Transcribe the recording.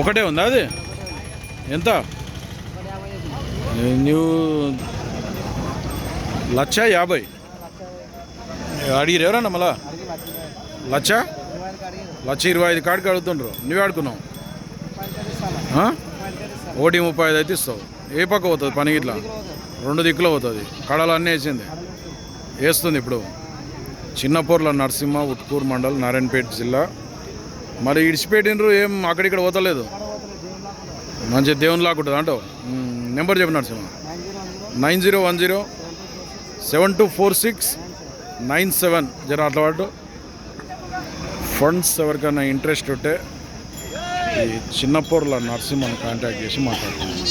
ఒకటే ఉందా అది? ఎంత? న్యూ నువ్వు లక్ష యాభై. అడిగిరు ఎవరన్నా మళ్ళా? లక్ష? ఇరవై ఐదు లక్ష ఇరవై ఐదు కాడికి అడుగుతుండ్రు. నువ్వే ఆడుకున్నావు. ఓటీ ముప్పై ఐదు ఒకటి ముప్పై ఐదు అయితే ఇస్తావు. ఏ పక్క పోతుంది పని ఇట్లా రెండు దిక్కులు పోతుంది. కడలు అన్నీ వేసింది. వేస్తుంది ఇప్పుడు. చిన్నపూర్ల నరసింహ ఉట్కూరు మండల్ నారాయణపేట జిల్లా. మరి ఇడిచిపెట్టినరు ఏం అక్కడిక్కడ పోతలేదు. మంచి దేవుని లాక్కుంటుంది అంటావు. నెంబర్ చెప్పినాడు Narasimha. Nine zero one zero seven two four six nine seven. జర అట్లా పాటు ఫండ్స్ ఎవరికైనా ఇంట్రెస్ట్ ఉంటే ఈ చిన్నపూర్ల నరసింహను కాంటాక్ట్ చేసి మాట్లాడుతున్నాను